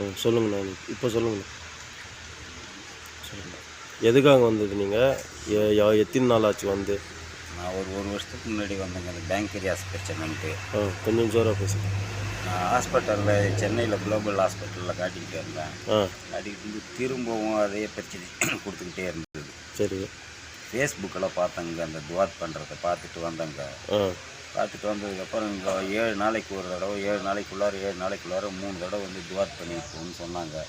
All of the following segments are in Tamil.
ம் சொல்லுங்கண்ணா இப்போ சொல்லுங்கண்ணா சொல்லுங்க. எதுக்காக வந்தது நீங்கள் எத்தனை நாள் ஆச்சு வந்து? நான் ஒரு ஒரு வருஷத்துக்கு முன்னாடி வந்தேங்க. அந்த பேங்க் ஏரியாஸ் பிரச்சனைன்ட்டு ஆ கொஞ்சம் ஜோராக பேசுங்க நான் ஹாஸ்பிட்டலில் சென்னையில் குளோபல் ஹாஸ்பிட்டலில் காட்டிக்கிட்டே இருந்தேன். ஆ. காட்டிக்கிட்டு இருந்து திரும்பவும் அதே பிரச்சனை கொடுத்துக்கிட்டே இருந்தது. சரி. ஃபேஸ்புக்கில் பார்த்தேங்க. அந்த துவாத் பண்ணுறதை பார்த்துட்டு வந்தேங்க. ஆ. பார்த்துட்டு வந்ததுக்கப்புறம் இங்கே ஏழு நாளைக்கு ஒரு தடவை ஏழு நாளைக்குள்ளார ஏழு நாளைக்குள்ளார மூணு தடவை வந்து துவாத் பண்ணிக்கிட்டோம்னு சொன்னாங்க.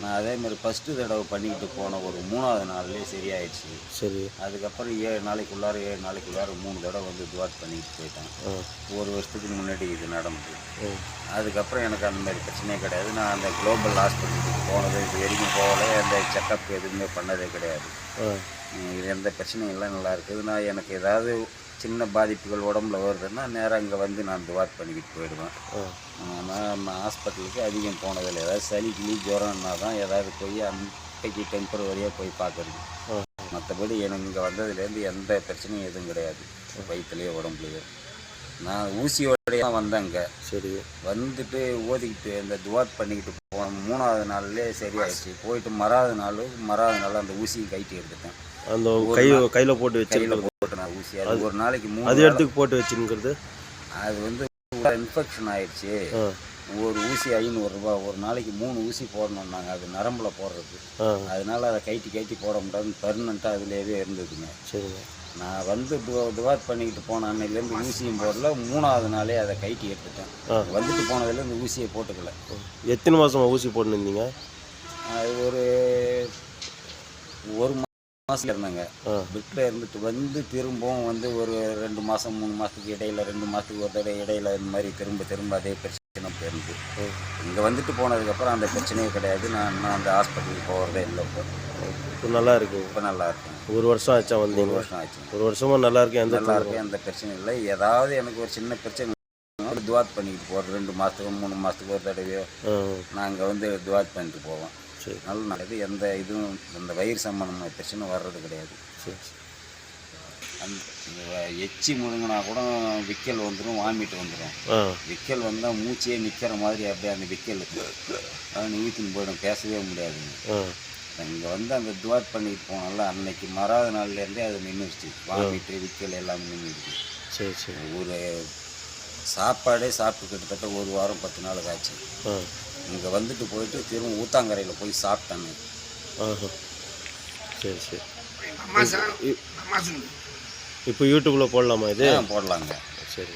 நான் அதே மாதிரி ஃபஸ்ட்டு தடவை பண்ணிக்கிட்டு போன ஒரு மூணாவது நாள்லேயே சரியாயிடுச்சு. சரி. அதுக்கப்புறம் ஏழு நாளைக்குள்ளார ஏழு நாளைக்குள்ளார மூணு தடவை வந்து துவாத் பண்ணிட்டு போயிட்டேன். ஒரு வருஷத்துக்கு முன்னாடி இது நடந்தது. அதுக்கப்புறம் எனக்கு அந்த மாதிரி பிரச்சனையே கிடையாது. நான் அந்த குளோபல் ஹாஸ்பிட்டலுக்கு போனது இது வரைக்கும் போகல. அந்த செக்கப் எதுவுமே பண்ணதே கிடையாது. இது எந்த பிரச்சனையும் இல்லை நல்லா இருக்குது. நான் எனக்கு ஏதாவது சின்ன பாதிப்புகள் உடம்புல வருதுன்னா நேராக இங்கே வந்து நான் துவாத் பண்ணிக்கிட்டு போயிடுவேன். ஆ. ஆஹ் நான் ஹாஸ்பிட்டலுக்கு அதிகம் போனதில்லை ஏதாவது சளி கிளி ஜுரம்னா தான் ஏதாவது போய் அன்றைக்கு டெம்பரவரியாக போய் பார்க்கறது. மற்றபடி எனக்கு இங்கே வந்ததுலேருந்து எந்த பிரச்சனையும் எதுவும் கிடையாது. வயிற்றுலையோ உடம்புலையோ. நான் ஊசியோடய தான் வந்தேங்க சரி. வந்துட்டு ஓதிக்கிட்டு இந்த துவாத் பண்ணிக்கிட்டு போன மூணாவது நாள்லேயே சரியாயிடுச்சு. போயிட்டு மறாவது நாள் மறாவது நாள் அந்த ஊசியும் கைட்டி எடுத்துட்டேன். அந்த கை கையில் போட்டு கையில் ஊசி அது ஒரு நாளைக்கு மூணு அது இடத்துக்கு போட்டு வச்சுங்கிறது அது வந்து இன்ஃபெக்ஷன் ஆயிடுச்சு. ஒரு ஊசி ஐநூறுரூபா ஒரு நாளைக்கு மூணு ஊசி போடணும்னாங்க அது நரம்புல போடுறது. அதனால அதை கைட்டி கைட்டி போட முடியாதுன்னு பர்மனெண்ட்டாக அதுலேயே இருந்ததுங்க. சரிங்க. நான் வந்து துவாத் பண்ணிக்கிட்டு போன அன்னையிலேருந்து ஊசியும் போடல. மூணாவது நாளே அதை கைட்டி எடுத்துட்டேன். வந்துட்டு போனதுலேருந்து ஊசியை போட்டுக்கல. எத்தனை மாதமாக ஊசி போட்டுருந்தீங்க அது ஒரு ஒரு மாதம் இருந்தாங்க. பெட்டில் இருந்துட்டு வந்து திரும்பவும் வந்து ஒரு ரெண்டு மாதம் மூணு மாதத்துக்கு இடையில ரெண்டு மாதத்துக்கு ஒரு தடவை இடையில இந்த மாதிரி திரும்ப திரும்ப அதே பிரச்சனை இருந்து. இங்கே வந்துட்டு போனதுக்கப்புறம் அந்த பிரச்சனையே கிடையாது. நான் நான் அந்த ஹாஸ்பிட்டலுக்கு போகிறதே இல்லை இப்போ. நல்லா இருக்கு. இப்போ நல்லா இருக்கேன் ஒரு வருஷம் ஆச்சா ஒரு வந்தீங்க வருஷம் ஆச்சு. ஒரு வருஷமா நல்லா இருக்கு எந்த நல்லா இருக்கேன் எந்த பிரச்சனையும் இல்லை. ஏதாவது எனக்கு ஒரு சின்ன பிரச்சனை ஒரு துவாத் பண்ணிக்கிட்டு போகிறோம் ரெண்டு மாதத்துக்கு மூணு மாதத்துக்கு ஒரு தடவையோ நாங்கள் வந்து துவாத் பண்ணிட்டு போவோம் சரி. நல்ல நல்லது எந்த இதுவும் இந்த வயிறு சம்பந்தமான பிரச்சனை வர்றது கிடையாது. சரி. அந்த எச்சி முழுங்கினா கூட விக்கல் வந்துடும் வாமிட் வந்துடும் விக்கல் வந்தால் மூச்சே நிற்கிற மாதிரி அப்படியே அந்த விக்கல் நிறுத்தின்னு போயிடும் பேசவே முடியாதுங்க இங்கே வந்து அந்த துவாத் பண்ணிட்டு போனோம்ல அன்னைக்கு மறாத நாள்லேருந்தே அது நின்றுச்சு வாமிட்டு விக்கல் எல்லாமே நின்றுச்சு சரி சரி. ஒரு சாப்பாடே சாப்பிட்டு கிட்டத்தட்ட ஒரு வாரம் பத்து நாள் ஆச்சு. இங்கே வந்துட்டு போயிட்டு திரும்ப ஊத்தாங்கரையில் போய் சாப்பிட்டேன்னு ஆஹா. சரி சரி. இப்போ யூடியூப்பில் போடலாமா இது? ஆ, போடலாங்க. சரி.